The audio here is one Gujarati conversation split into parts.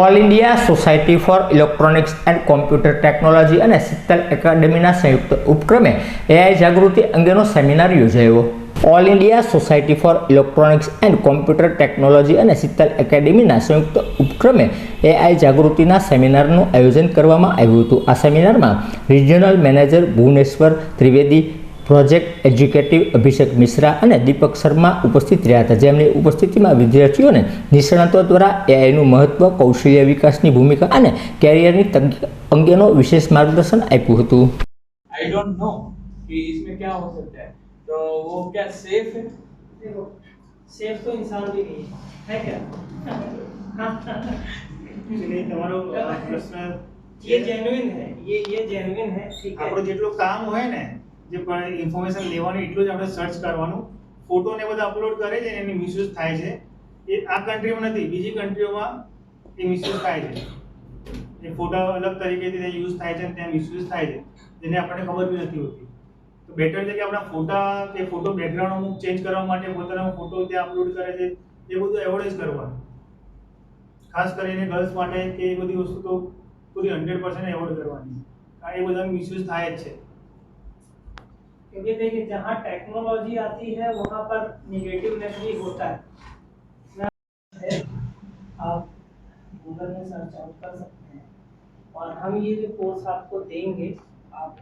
All India society for electronics and computer technology અને શીતલ એકેડેમીના સંયુક્ત ઉપક્રમે એઆઈ જાગૃતિ અંગેનો સેમિનાર યોજાયો. All India society for electronics and computer technology અને શીતલ એકેડેમીના સંયુક્ત ઉપક્રમે એઆઈ જાગૃતિના સેમિનારનું આયોજન કરવામાં આવ્યું હતું. આ સેમિનારમાં regional manager Bhuvneshwar Trivedi project educative Abhishek Mishra અને દીપક શર્મા ઉપસ્થિત રહ્યા હતા જેમની ઉપસ્થિતિમાં વિદ્યાર્થીઓને નિષ્ણાતો દ્વારા એઆઈનું મહત્વ કૌશલ્ય વિકાસની ભૂમિકા અને કેરિયરની તક અંગેનો વિશેષ માર્ગદર્શન આપ્યું હતું आई डोंट नो कि इसमें क्या हो सकता है तो वो क्या सेफ है देखो सेफ तो इंसान भी नहीं है है क्या એટલે તમારો અ, પ્રશ્ન ये जेन्युइन है ये ये जेन्युइन है ठीक है આપણું જેટલું કામ હોય ને જે પણ ઇન્ફોર્મેશન લેવાનું એટલું જ આપણે સર્ચ કરવાનું. ફોટો ને બધા અપલોડ કરે છે, એની મિસયુઝ થાય છે. એ આ કન્ટ્રીમાં નથી, બીજી કન્ટ્રીઓમાં એ મિસયુઝ થાય છે. એ ફોટા અલગ તરીકેથી ત્યાં યુઝ થાય છે અને ત્યાં મિસયુઝ થાય છે. જેને આપણને ખબર બી નથી હોતી. તો બેટર છે કે આપણા ફોટા કે ફોટો બેકગ્રાઉન્ડ અમુક ચેન્જ કરવા માટે પોતાનો ફોટો ત્યાં અપલોડ કરે છે. એ બધું એવોર્ડ કરવાનું. ખાસ કરીને ગર્લ્સ માટે કે એ બધી વસ્તુ તો પૂરી હંડ્રેડ પર્સન્ટ એવોર્ડ કરવાની. કારણ એ બધા મિસયુઝ થાય જ છે. क्योंकि देखिए जहाँ टेक्नोलॉजी आती है वहाँ पर निगेटिवनेस भी होता है है, आप गूगल में सर्च आउट कर सकते हैं और हम ये जो कोर्स आपको देंगे आप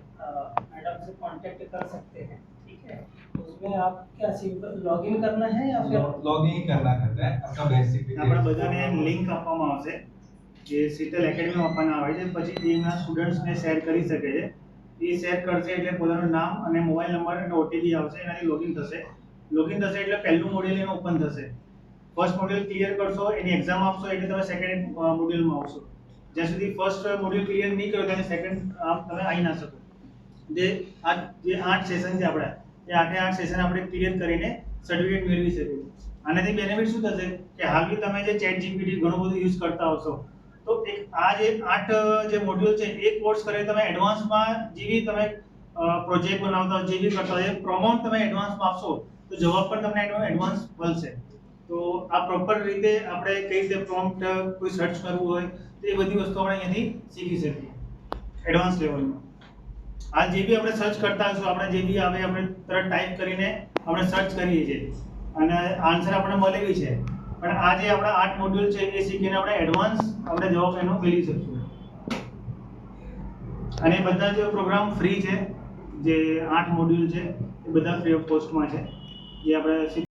मैडम से कांटेक्ट कर सकते हैं ठीक है तो उसमें आप क्या सिंपल लॉगिन करना है या फिर लॉग इन करना रहता है आपका बेसिक આપણા બધાને લિંક આપવામાં આવશે જે શીતલ એકેડમીમાં આપવાના આવે છે પછી એના સ્ટુડન્ટ્સને શેર કરી શકે છે એ શેર કરશે એટલે પોતાનું નામ અને મોબાઈલ નંબર અને ઓટીપી આવશે, એનાથી લોગિન થશે. લોગિન થશે એટલે પહેલું મોડ્યુલ એનું ઓપન થશે. ફર્સ્ટ મોડ્યુલ ક્લિયર કરશો, એની એક્ઝામ આપશો, એટલે તમે સેકન્ડ મોડ્યુલમાં આવશો. જ્યાં સુધી ફર્સ્ટ મોડ્યુલ ક્લિયર નહીં કરો ત્યાં સેકન્ડ તમે આવી ના શકો. જે આ, જે આઠ સેશન છે આપણા, એ આઠે આઠ સેશન આપણે ક્લિયર કરીને સર્ટિફિકેટ મેળવી શકીએ. આનાથી બેનિફિટ શું થશે? કે હાલની તમે જે ચેટ જીપીટી ઘણું બધું યુઝ કરતા હશો તો આ જે આઠ, જે મોડ્યુલ છે, એક કોર્સ કરીને તમે એડવાન્સમાં જેવી તમે પ્રોજેક્ટ બનાવતા જેવી કરતા હોય પ્રમાઉન્ટ તમે એડવાન્સમાં આપશો, તો જવાબ પણ તમને એડવાન્સ મળશે. તો આ પ્રોપર રીતે આપણે કઈ રીતે પ્રોમ્પ્ટ કોઈ સર્ચ કરવું હોય, તો એ બધી વસ્તુ આપણે અહીંયાથી શીખી શકીએ એડવાન્સ લેવલમાં આ જે બી આપણે સર્ચ કરતા હશું, આપણે જે બી આવે, આપણે તરત ટાઈપ કરીને આપણે સર્ચ કરીએ છીએ. અને આન્સર આપણને મળેલી છે. પણ આ જે આપણા આઠ મોડ્યુલ છે, એ શીખીને આપણે એડવાન્સ આપણે જવાબ એનો મેળવી શકશું અને બધા જે પ્રોગ્રામ ફ્રી છે, જે આઠ મોડ્યુલ છે, એ બધા ફ્રી ઓફ કોસ્ટમાં છે, જે આપણે